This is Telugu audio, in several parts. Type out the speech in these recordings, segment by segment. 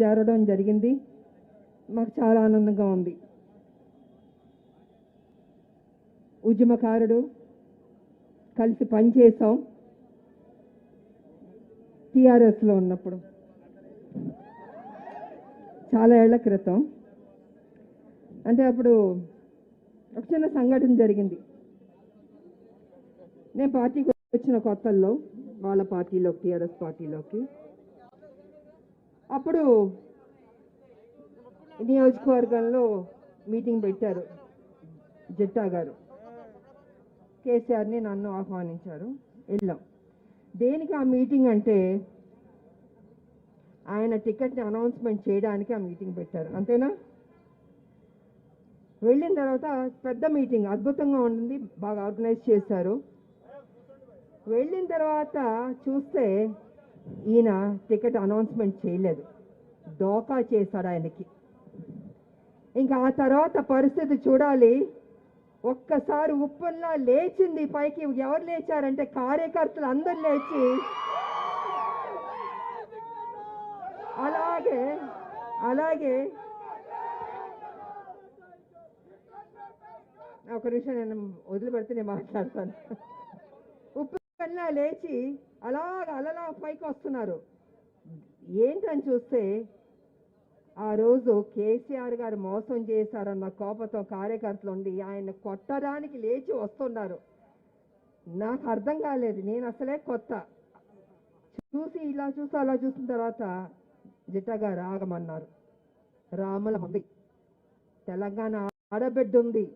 చేరడం జరిగింది. మాకు చాలా ఆనందంగా ఉంది. ఉద్యమకారుడు కలిసి పనిచేసాం టీఆర్ఎస్లో ఉన్నప్పుడు. చాలా ఏళ్ళ క్రితం. అంటే అప్పుడు ఒక చిన్న సంఘటన జరిగింది. నేను పార్టీకి వచ్చిన కొత్తల్లో వాళ్ళ పార్టీలోకి టీఆర్ఎస్ పార్టీలోకి అప్పుడు నియోజకవర్గంలో మీటింగ్ పెట్టారు జట్టా గారు. కేసీఆర్ని నన్ను ఆహ్వానించారు. వెళ్ళాం. దేనికి ఆ మీటింగ్ అంటే ఆయన టికెట్ని అనౌన్స్మెంట్ చేయడానికి ఆ మీటింగ్ పెట్టారు. అంతేనా? వెళ్ళిన తర్వాత పెద్ద మీటింగ్ అద్భుతంగా ఉంటుంది బాగా ఆర్గనైజ్ చేశారు. వెళ్ళిన తర్వాత చూస్తే ఈయన టికెట్ అనౌన్స్మెంట్ చేయలేదు. దోకా చేశాడు ఆయనకి. ఇంకా ఆ తర్వాత పరిస్థితి చూడాలి. ఒక్కసారి ఉప్పల్లా లేచింది పైకి. ఎవరు లేచారంటే కార్యకర్తలు అందరు లేచి. అలాగే అలాగే. ఒక నిమిషం నేను వదిలిపెడితే నేను మాట్లాడతాను. ఉప్పు కన్నా లేచి అలాగ అలలా పైకి వస్తున్నారు. ఏంటని చూస్తే ఆ రోజు కేసీఆర్ గారు మోసం చేశారన్న కోపంతో కార్యకర్తలు ఉండి ఆయన కొట్టడానికి లేచి వస్తున్నారు. నాకు అర్థం కాలేదు. నేను అసలే కొత్త. చూసి ఇలా చూసి అలా చూసిన తర్వాత జిట్టా గారు ఆగమన్నారు. రాముల ఉంది తెలంగాణ ఆడబిడ్డ ఉంది.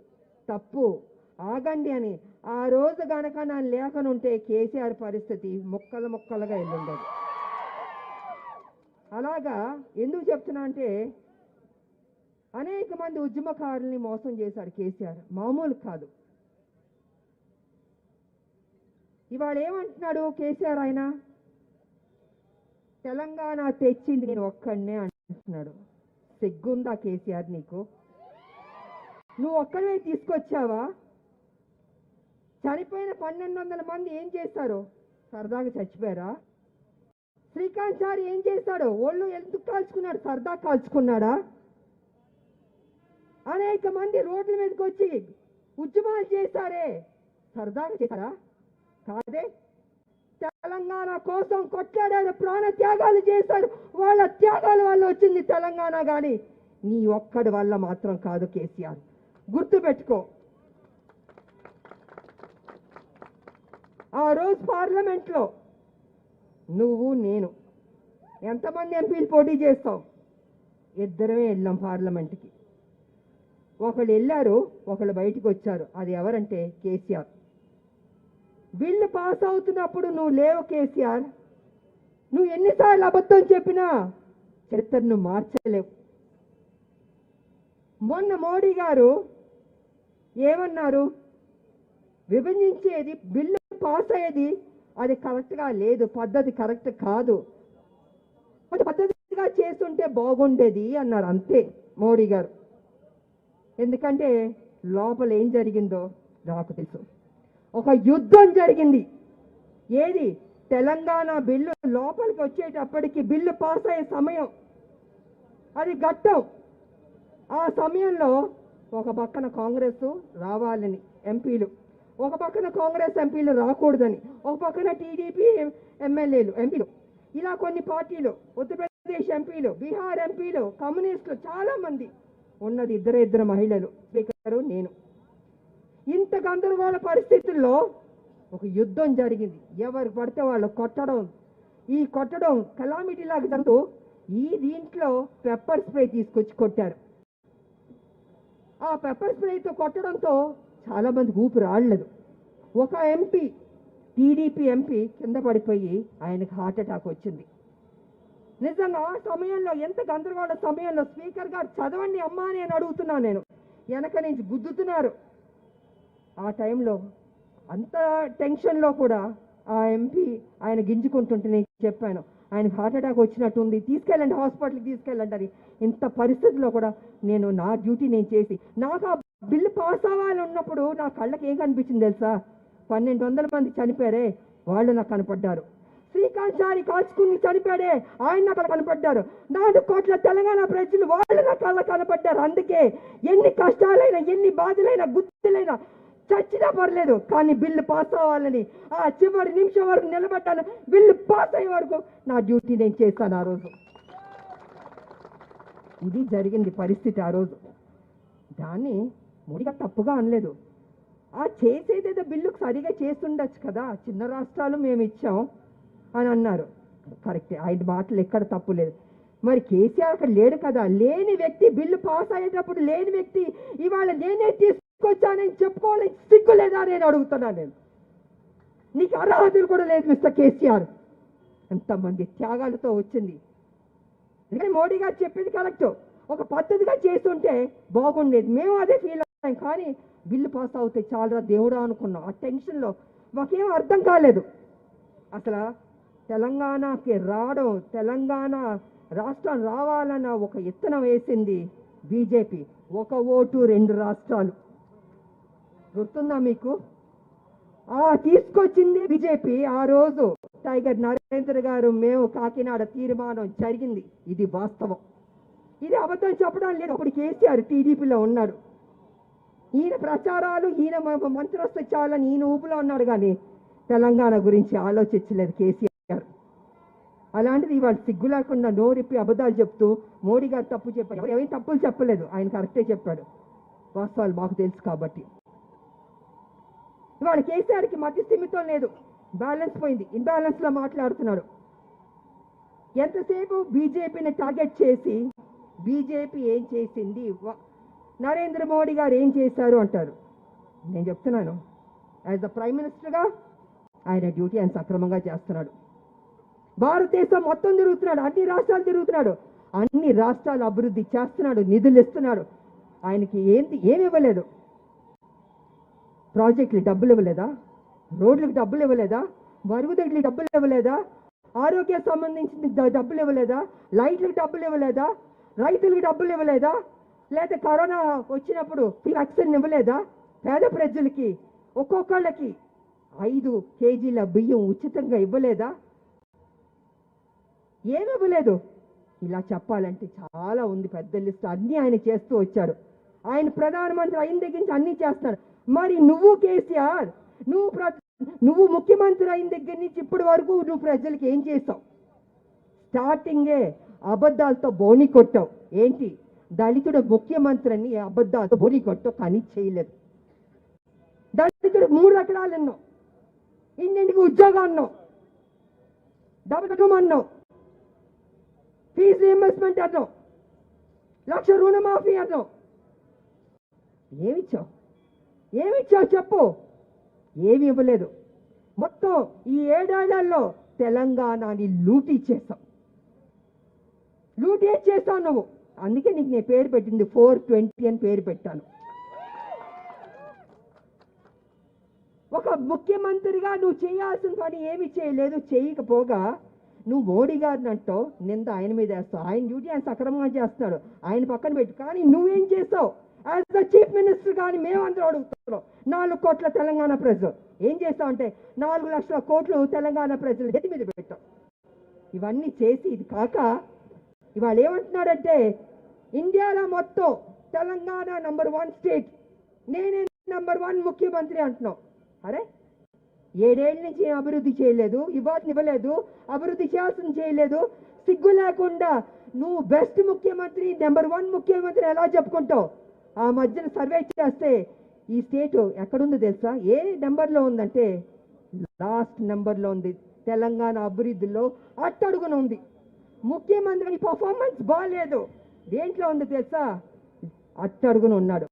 తప్పు. ఆగండి అని ఆ రోజు గనక నా లేఖనుంటే కేసీఆర్ పరిస్థితి ముక్కలు ముక్కలుగా వెళ్ళుండదు అలాగా ఎందుకు చెప్తున్నా అంటే అనేక మంది ఉద్యమకారుల్ని మోసం చేశాడు కేసీఆర్. మామూలు కాదు. ఇవాళ ఏమంటున్నాడు కేసీఆర్ ఆయన? తెలంగాణ తెచ్చింది నేను ఒక్కడనే అంటున్నాడు. సిగ్గుందా కేసీఆర్ నీకు? నువ్వు ఒక్కడే తీసుకొచ్చావా? చనిపోయిన పన్నెండు వందల మంది ఏం చేస్తారు? సరదాగా చచ్చిపోయారా? శ్రీకాంత్ సార్ ఏం చేస్తాడు? ఒళ్ళు ఎందుకు కాల్చుకున్నాడు? సరదా కాల్చుకున్నాడా? అనేక మంది రోడ్ల మీదకి వచ్చి ఉద్యమాలు చేశారే సరదాగా చేశారా? కాదే. తెలంగాణ కోసం కొట్లాడారు ప్రాణ త్యాగాలు చేశారు వాళ్ళ త్యాగాల వల్ల వచ్చింది తెలంగాణ కానీ నీ ఒక్కడి వల్ల మాత్రం కాదు కేసీఆర్. గుర్తుపెట్టుకో. ఆ రోజు పార్లమెంట్లో నువ్వు నేను ఎంతమంది ఎంపీలు పోటీ చేస్తావు ఇద్దరమే వెళ్ళాం పార్లమెంట్కి. ఒకళ్ళు వెళ్ళారు ఒకళ్ళు బయటికి వచ్చారు. అది ఎవరంటే కేసీఆర్. బిల్లు పాస్ అవుతున్నప్పుడు నువ్వు లేవు కేసీఆర్. నువ్వు ఎన్నిసార్లు అబద్ధం చెప్పినా చరిత్రను మార్చలేవు. మొన్న మోడీ గారు ఏమన్నారు? విభజించేది బిల్లు పాస్ అయ్యేది? అది కరెక్ట్గా లేదు. పద్ధతి కరెక్ట్ కాదు. కొంచెం పద్ధతిగా చేస్తుంటే బాగుండేది అన్నారు. అంతే మోడీ గారు. ఎందుకంటే లోపల ఏం జరిగిందో నాకు తెలుసు. ఒక యుద్ధం జరిగింది. ఏది? తెలంగాణ బిల్లు లోపలికి వచ్చేటప్పటికి బిల్లు పాస్ అయ్యే సమయం. అది ఘట్టం. ఆ సమయంలో ఒక పక్కన కాంగ్రెస్ రావాలని ఎంపీలు ఒక పక్కన కాంగ్రెస్ ఎంపీలు రాకూడదని ఒక పక్కన టీడీపీ ఎమ్మెల్యేలు ఎంపీలు. ఇలా కొన్ని పార్టీలు ఉత్తరప్రదేశ్ ఎంపీలు బీహార్ ఎంపీలు కమ్యూనిస్టులు చాలా మంది ఉన్నది ఇద్దరు ఇద్దరు మహిళలు స్పీకరు నేను. ఇంత గందరగోళ పరిస్థితుల్లో ఒక యుద్ధం జరిగింది. ఎవరు పడితే వాళ్ళు కొట్టడం. ఈ కొట్టడం కలామిటీ లాగా జరుగుతూ ఈ దీంట్లో పెప్పర్ స్ప్రే తీసుకొచ్చి కొట్టారు. ఆ పెప్పర్ స్ప్రేతో కొట్టడంతో చాలామంది మందికి రాళ్ళదు ఆడలేదు. ఒక ఎంపీ టీడీపీ ఎంపీ కింద పడిపోయి ఆయనకు హార్ట్ అటాక్ వచ్చింది. నిజంగా ఆ సమయంలో ఎంత గందరగోళ సమయంలో స్పీకర్ గారు చదవండి అమ్మా అని నేను అడుగుతున్నాను నేను. వెనక నుంచి గుద్దుతున్నారు. ఆ టైంలో అంత టెన్షన్లో కూడా ఆ ఎంపీ ఆయన గింజుకుంటుంటే నేను చెప్పాను ఆయనకు హార్ట్ అటాక్ వచ్చినట్టుంది తీసుకెళ్ళండి హాస్పిటల్కి తీసుకెళ్ళండి అని. ఇంత పరిస్థితిలో కూడా నేను నా డ్యూటీ నేను చేసి నాకు బిల్లు పాస్ అవ్వాలి ఉన్నప్పుడు నా కళ్ళకి ఏం కనిపించింది తెలుసా? పన్నెండు వందల మంది చనిపోయారే వాళ్ళు నాకు కనపడ్డారు. శ్రీకాంత్ సారి కాల్చుకుని చనిపోయాడే ఆయన అక్కడ కనపడ్డారు. నాలుగు కోట్ల తెలంగాణ ప్రజలు వాళ్ళు నా కళ్ళ కనపడ్డారు. అందుకే ఎన్ని కష్టాలైనా ఎన్ని బాధలైనా గుర్తులైనా చచ్చినా పర్లేదు కానీ బిల్లు పాస్ అవ్వాలని ఆ చివరి నిమిషం వరకు నిలబడ్డాను. బిల్లు పాస్ అయ్యే వరకు నా డ్యూటీ నేను చేశాను ఆ రోజు. ఇది జరిగింది పరిస్థితి ఆ రోజు. దాన్ని మోడీగా తప్పుగా అనలేదు. ఆ చేసేదేదో బిల్లుకు సరిగా చేస్తుండొచ్చు కదా చిన్న రాష్ట్రాలు మేము ఇచ్చాం అని అన్నారు. కరెక్టే ఆయన మాటలు ఎక్కడ తప్పు లేదు. మరి కేసీఆర్ అక్కడ లేడు కదా లేని వ్యక్తి బిల్లు పాస్ అయ్యేటప్పుడు లేని వ్యక్తి ఇవాళ నేనే తీసుకొచ్చానని చెప్పుకోవాలి సిగ్గు లేదా నేను అడుగుతున్నాను నేను. నీకు అర్హతలు కూడా లేదు మిస్టర్ కేసీఆర్. ఎంతమంది త్యాగాలతో వచ్చింది. ఎందుకంటే మోడీ గారు చెప్పింది కరెక్ట్. ఒక పద్ధతిగా చేస్తుంటే బాగుండేది. మేము అదే ఫీల్ కానీ బిల్లు పాస్ అవుతే చాలరా దేవుడా అనుకున్నాం. ఆ టెన్షన్లో మాకేం అర్థం కాలేదు. అసలు తెలంగాణకి రావడం తెలంగాణ రాష్ట్రం రావాలన్న ఒక ఇత్తనం వేసింది బీజేపీ. ఒక ఓటు రెండు రాష్ట్రాలు. గుర్తుందా మీకు? ఆ తీసుకొచ్చింది బీజేపీ ఆ రోజు. టైగర్ నరేంద్ర గారు మేము కాకినాడ తీర్మానం జరిగింది. ఇది వాస్తవం. ఇది అబద్ధం చెప్పడం లేదు. అప్పుడు కేసీఆర్ టీడీపీలో ఉన్నాడు. ఈయన ప్రచారాలు ఈయన మంత్రస్థ చాలని ఈయన ఊపులో ఉన్నాడు కానీ తెలంగాణ గురించి ఆలోచించలేదు కేసీఆర్. అలాంటిది ఇవాళ సిగ్గు లేకుండా నోరిప్పి అబద్ధాలు చెప్తూ మోడీ గారు తప్పు చెప్పారు. ఏమీ తప్పులు చెప్పలేదు. ఆయన కరెక్టే చెప్పాడు. వాస్తవాలు మాకు తెలుసు కాబట్టి. ఇవాళ కేసీఆర్కి మధ్య స్థిమితం లేదు. బ్యాలెన్స్ పోయింది. ఇన్బ్యాలెన్స్లో మాట్లాడుతున్నాడు. ఎంతసేపు బీజేపీని టార్గెట్ చేసి బీజేపీ ఏం చేసింది? నరేంద్ర మోడీ గారు ఏం చేశారు అంటారు? నేను చెప్తున్నాను. యాజ్ ద ప్రైమ్ మినిస్టర్గా ఆయన డ్యూటీ ఆయన సక్రమంగా చేస్తున్నాడు. భారతదేశం మొత్తం తిరుగుతున్నాడు అన్ని రాష్ట్రాలు తిరుగుతున్నాడు. అన్ని రాష్ట్రాలు అభివృద్ధి చేస్తున్నాడు నిధులు ఇస్తున్నాడు. ఆయనకి ఏంది ఏమి ఇవ్వలేదు? ప్రాజెక్టులు డబ్బులు ఇవ్వలేదా? రోడ్లకు డబ్బులు ఇవ్వలేదా? మరుగుదొడ్లకి డబ్బులు ఇవ్వలేదా? ఆరోగ్య సంబంధించిన డబ్బులు ఇవ్వలేదా? లైట్లకు డబ్బులు ఇవ్వలేదా? రైతులకు డబ్బులు ఇవ్వలేదా? లేదా కరోనా వచ్చినప్పుడు ఫ్రీ వ్యాక్సిన్ ఇవ్వలేదా? పేద ప్రజలకి ఒక్కొక్కళ్ళకి ఐదు కేజీల బియ్యం ఉచితంగా ఇవ్వలేదా? ఏమి ఇవ్వలేదు. ఇలా చెప్పాలంటే చాలా ఉంది పెద్ద లిస్ట్. అన్నీ ఆయన చేస్తూ వచ్చారు. ఆయన ప్రధానమంత్రి అయిన దగ్గర నుంచి అన్నీ చేస్తాడు మరి నువ్వు కేసీఆర్ నువ్వు నువ్వు ముఖ్యమంత్రి అయిన దగ్గర నుంచి ఇప్పటి వరకు నువ్వు ప్రజలకి ఏం చేసావు స్టార్టింగే అబద్ధాలతో బోని కొట్టావు. ఏంటి? దళితుడు ముఖ్యమంత్రి అని అబద్ధాలతో బోని కానీ చేయలేదు. దళితుడు మూడు రకాలు అన్నాం. ఇంటింటికి ఉద్యోగం అన్నాం. డబుల్ కుటుంబం ఫీజు రీఎంబర్స్మెంట్ అన్నావు లక్ష రుణమాఫీ అన్నావు ఏమిచ్చావు? ఏమిచ్చావు చెప్పు? ఏమి ఇవ్వలేదు. మొత్తం ఈ ఏడేళ్ళలో తెలంగాణని లూటీ చేసావు లూటీ చేస్తావు నువ్వు. అందుకే నీకు నేను పేరు పెట్టింది ఫోర్ ట్వంటీ అని పేరు పెట్టాను. ఒక ముఖ్యమంత్రిగా నువ్వు చేయాల్సిన పని ఏమి చేయలేదు చేయకపోగా నువ్వు మోడీ గారిని అంటావు నింద ఆయన మీద వేస్తావు. ఆయన డ్యూటీ ఆయన సక్రమంగా చేస్తున్నాడు ఆయన పక్కన పెట్టు. కానీ నువ్వేం చేస్తావు? యాజ్ ద చీఫ్ మినిస్టర్ కానీ మేమందరూ అడుగుతున్నాం నాలుగు కోట్ల తెలంగాణ ప్రజలు. ఏం చేస్తావు అంటే నాలుగు లక్షల కోట్లు తెలంగాణ ప్రజలు ఎత్తి మీద పెట్టాం. ఇవన్నీ చేసి ఇది కాక ఇవాళ ఏమంటున్నాడంటే ఇండియాలో మొత్తం తెలంగాణ నంబర్ వన్ స్టేట్ నేనే నంబర్ వన్ ముఖ్యమంత్రి అంటున్నావు. అరే ఏడేళ్ళ నుంచి అభివృద్ధి చేయలేదు ఇవ్వాల్సిన ఇవ్వలేదు అభివృద్ధి చేయాల్సింది చేయలేదు. సిగ్గు లేకుండా నువ్వు బెస్ట్ ముఖ్యమంత్రి నెంబర్ వన్ ముఖ్యమంత్రి ఎలా చెప్పుకుంటావు? ఆ మధ్యన సర్వే చేస్తే ఈ స్టేట్ ఎక్కడుందో తెలుసా? ఏ నెంబర్లో ఉందంటే లాస్ట్ నెంబర్లో ఉంది. తెలంగాణ అభివృద్ధిలో అట్టడుగున ఉంది. ముఖ్యమంత్రి పర్ఫార్మెన్స్ బాగాలేదు దేంట్లో ఉంది తెలుసా? అట్టడుగున ఉన్నాడు.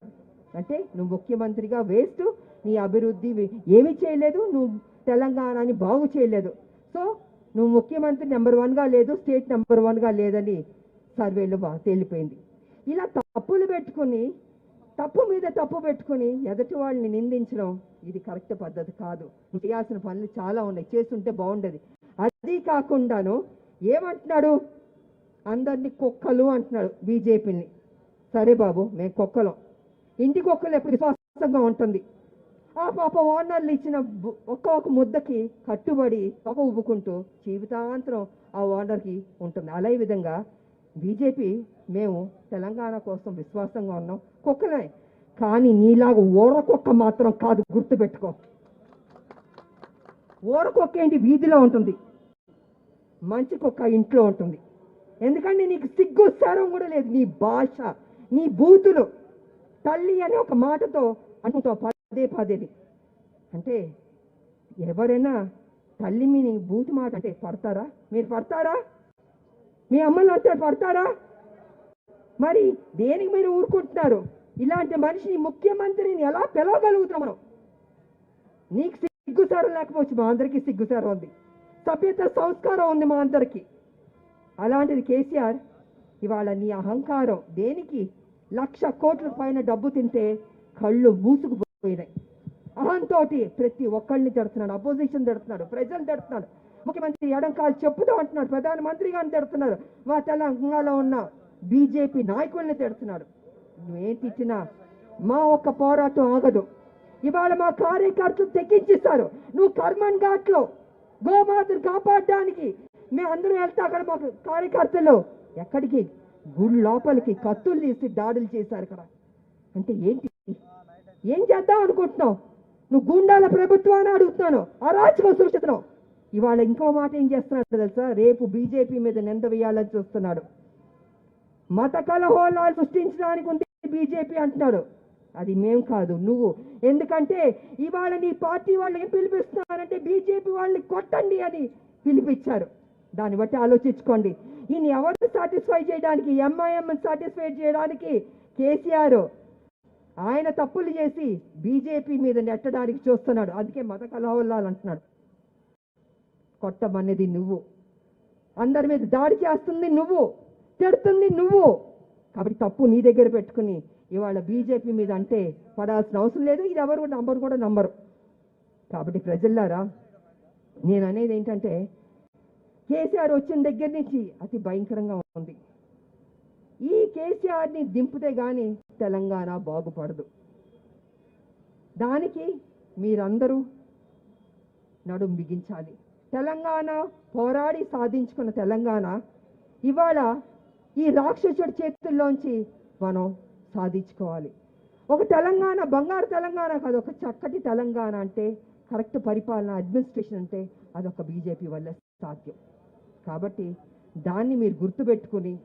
అంటే నువ్వు ముఖ్యమంత్రిగా వేస్ట్ నీ అభివృద్ధి ఏమీ చేయలేదు నువ్వు తెలంగాణని బాగు చేయలేదు. సో నువ్వు ముఖ్యమంత్రి నెంబర్ వన్గా లేదు స్టేట్ నెంబర్ వన్గా లేదని సర్వేలో బా తేలిపోయింది. ఇలా తప్పులు పెట్టుకుని తప్పు మీద తప్పు పెట్టుకుని ఎదుటి వాళ్ళని నిందించడం ఇది కరెక్ట్ పద్ధతి కాదు. నువ్వు చేయాల్సిన పనులు చాలా ఉన్నాయి. చేస్తుంటే బాగుండేది. అది కాకుండాను ఏమంటున్నాడు? అందరినీ కుక్కలు అంటున్నాడు బీజేపీని. సరే బాబు మేము కుక్కలం. ఇంటి కుక్కలు ఎప్పుడు విశ్వాసంగా ఉంటుంది? ఆ పాప ఓనర్లు ఇచ్చిన ఒక్క ఒక్క ఒక ముద్దకి కట్టుబడి ఒక ఉబ్బుకుంటూ జీవితాంతరం ఆ ఓనర్కి ఉంటుంది. అలా విధంగా బీజేపీ మేము తెలంగాణ కోసం విశ్వాసంగా ఉన్నాం. కుక్కలే. కానీ నీలాగా ఓరకొక్క మాత్రం కాదు గుర్తుపెట్టుకో. ఓరకొక్క ఏంటి? వీధిలో ఉంటుంది. మంచి కుక్క ఇంట్లో ఉంటుంది. ఎందుకంటే నీకు సిగ్గు సారం కూడా లేదు. నీ భాష నీ బూతులు. తల్లి అనే ఒక మాటతో అనుకుంటావు పదే పదేది. అంటే ఎవరైనా తల్లి మీ నీ బూతు మాట అంటే పడతారా? మీరు పడతారా? మీ అమ్మలు అంటే పడతారా? మరి దేనికి మీరు ఊరుకుంటున్నారు? ఇలాంటి మనిషిని ముఖ్యమంత్రిని ఎలా పిలవగలుగుతాం మనం? నీకు సిగ్గుసారం లేకపోవచ్చు మా అందరికీ సిగ్గుసారం ఉంది. సభ్యత సంస్కారం ఉంది మా అందరికీ. అలాంటిది కేసీఆర్ ఇవాళ నీ అహంకారం దేనికి? లక్ష కోట్ల పైన డబ్బు తింటే కళ్ళు మూసుకుపోయినాయి అహంతో ప్రతి ఒక్కళ్ళని తిడుతున్నాడు అపోజిషన్ తిడుతున్నాడు ప్రజలు తిడుతున్నాడు. ముఖ్యమంత్రి ఎడం చెప్పుదాం అంటున్నాడు ప్రధానమంత్రి గారిని తిడుతున్నారు మా తెలంగాణలో ఉన్న బీజేపీ నాయకుల్ని తిడుతున్నాడు. నువ్వేం తిట్టినా మా ఒక్క పోరాటం ఆగదు. ఇవాళ మా కార్యకర్తలు తెక్కించిస్తారు నువ్వు కర్మన్ ఘాట్లో గోమాతను కాపాడడానికి మేము అందరం వెళ్తే అక్కడ మాకు కార్యకర్తలు ఎక్కడికి? గుడి లోపలికి కత్తులు తీసి దాడులు చేశారు అక్కడ అంటే ఏంటి? ఏం చేద్దాం అనుకుంటున్నావు? నువ్వు గుండాల ప్రభుత్వాన్ని అడుగుతున్నాను. అరాచకం సృష్టిస్తున్నావు. ఇవాళ ఇంకో మాట ఏం చేస్తున్నాడు తెలుసా? రేపు బీజేపీ మీద నింద వేయాలని చూస్తున్నాడు. మత కలహోలాలు సృష్టించడానికి ఉంది బీజేపీ అంటున్నాడు. అది మేం కాదు నువ్వు. ఎందుకంటే ఇవాళ నీ పార్టీ వాళ్ళు ఏం పిలిపిస్తున్నారంటే బీజేపీ వాళ్ళని కొట్టండి అని పిలిపించారు. దాన్ని బట్టి ఆలోచించుకోండి. ఈయన ఎవరు సాటిస్ఫై చేయడానికి ఎంఐఎం సాటిస్ఫై చేయడానికి కేసీఆర్ ఆయన తప్పులు చేసి బీజేపీ మీద నెట్టడానికి చూస్తున్నాడు. అందుకే మత కలహోల్లాలు అంటున్నాడు. కొట్టమనేది నువ్వు. అందరి మీద దాడి చేస్తుంది నువ్వు. తిడుతుంది నువ్వు. కాబట్టి తప్పు నీ దగ్గర పెట్టుకుని ఇవాళ బీజేపీ మీద అంటే పడాల్సిన అవసరం లేదు. ఇది ఎవరు నంబరు కూడా నంబరు కాబట్టి ప్రజల్లారా నేను అనేది ఏంటంటే కేసీఆర్ వచ్చిన దగ్గర నుంచి అతి భయంకరంగా ఉంది. ఈ కేసీఆర్ని దింపితే కానీ తెలంగాణ బాగుపడదు. దానికి మీరందరూ నడుం బిగించాలి. తెలంగాణ పోరాడి సాధించుకున్న తెలంగాణ ఇవాళ ఈ రాక్షసుడి చేతుల్లోంచి మనం సాధించుకోవాలి. ఒక తెలంగాణ బంగారు తెలంగాణ కాదు ఒక చక్కటి తెలంగాణ అంటే కరెక్ట్ పరిపాలన అడ్మినిస్ట్రేషన్ అంటే అదొక బీజేపీ వల్ల సాధ్యం. కాబట్టి దాన్ని మీరు గుర్తుపెట్టుకుని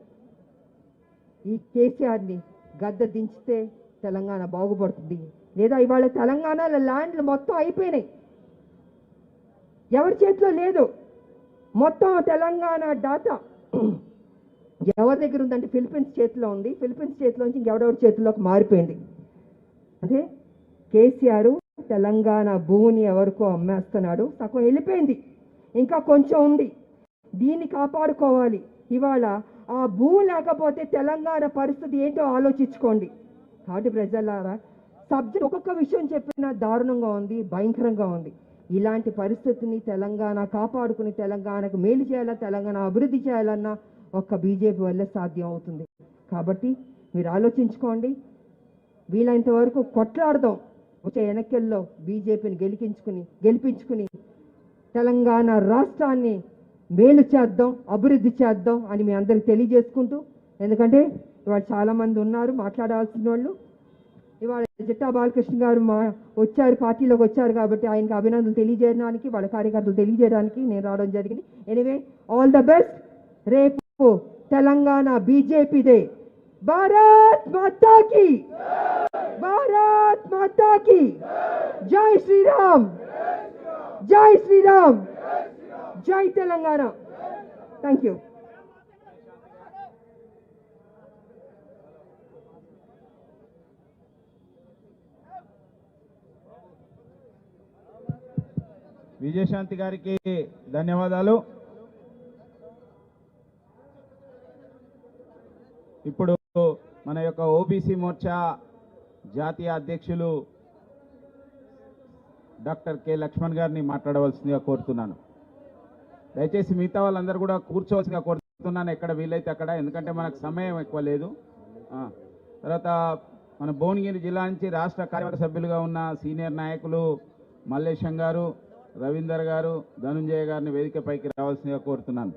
ఈ కేసీఆర్ని గద్ద దించితే తెలంగాణ బాగుపడుతుంది. లేదా ఇవాళ తెలంగాణలో ల్యాండ్లు మొత్తం అయిపోయినాయి. ఎవరి చేతిలో లేదు. మొత్తం తెలంగాణ డాటా. ఎవరి దగ్గర ఉందంటే ఫిలిపీన్స్ చేతిలో ఉంది. ఫిలిపీన్స్ చేతిలోంచి ఇంకెవడెవరి చేతిలోకి మారిపోయింది. అదే కేసీఆర్ తెలంగాణ భూమిని ఎవరికో అమ్మేస్తున్నాడు. సగం వెళ్ళిపోయింది. ఇంకా కొంచెం ఉంది. దీన్ని కాపాడుకోవాలి. ఇవాళ ఆ భూమి లేకపోతే తెలంగాణ పరిస్థితి ఏంటో ఆలోచించుకోండి. కాబట్టి ప్రజలారా సబ్జెక్ట్ ఒక్కొక్క విషయం చెప్పినా దారుణంగా ఉంది భయంకరంగా ఉంది. ఇలాంటి పరిస్థితిని తెలంగాణ కాపాడుకుని తెలంగాణకు మేలు చేయాలా తెలంగాణ అభివృద్ధి చేయాలన్నా ఒక్క బీజేపీ వల్లే సాధ్యం అవుతుంది. కాబట్టి మీరు ఆలోచించుకోండి. వీలైనంత వరకు కొట్లాడదాం. వచ్చే ఎన్నికల్లో బీజేపీని గెలిపించుకుని గెలిపించుకుని తెలంగాణ రాష్ట్రాన్ని మేలు చేద్దాం అభివృద్ధి చేద్దాం అని మీ అందరికి తెలియజేసుకుంటూ ఎందుకంటే ఇవాళ చాలామంది ఉన్నారు మాట్లాడాల్సిన వాళ్ళు. ఇవాళ జిట్టా బాలకృష్ణ గారు మా వచ్చారు పార్టీలోకి వచ్చారు కాబట్టి ఆయనకి అభినందనలు తెలియజేయడానికి వాళ్ళ కార్యకర్తలు తెలియజేయడానికి నేను రావడం జరిగింది. ఎనివే ఆల్ ద బెస్ట్ రేపు తెలంగాణ బీజేపీదే భారత్ మాతాకి. భారత్ మాతాకి. జై శ్రీరామ్. జై శ్రీరామ్. జై తెలంగాణ. థ్యాంక్ యూ విజయశాంతి గారికి ధన్యవాదాలు. ఇప్పుడు మన యొక్క ఓబీసీ మోర్చా జాతీయ అధ్యక్షులు డాక్టర్ కె లక్ష్మణ్ గారిని మాట్లాడవలసిందిగా కోరుతున్నాను. దయచేసి మిగతా వాళ్ళందరూ కూడా కూర్చోవచ్చుగా కోరుతున్నాను. ఎక్కడ వీలైతే అక్కడ. ఎందుకంటే మనకు సమయం ఎక్కువ లేదు. తర్వాత మన భువనగిరి జిల్లా నుంచి రాష్ట్ర కార్యవర్గ సభ్యులుగా ఉన్న సీనియర్ నాయకులు మల్లేశం గారు రవీందర్ గారు ధనుంజయ గారిని వేదికపైకి రావాల్సిందిగా కోరుతున్నాను.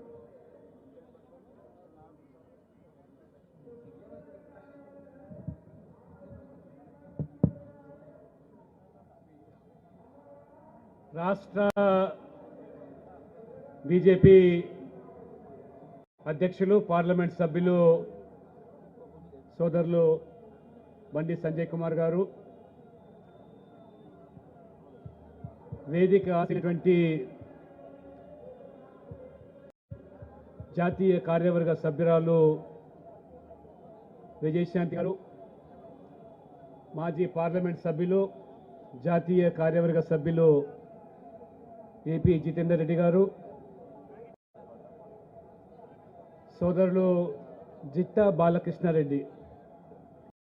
రాష్ట్ర బీజేపీ అధ్యక్షులు పార్లమెంట్ సభ్యులు సోదరులు బండి సంజయ్ కుమార్ గారు. వేదిక ఆసినటువంటి జాతీయ కార్యవర్గ సభ్యురాలు విజయశాంతి గారు మాజీ పార్లమెంట్ సభ్యులు జాతీయ కార్యవర్గ సభ్యులు ఏపీ జితేందర్ రెడ్డి గారు సోదరులు జిట్ట బాలకృష్ణారెడ్డి.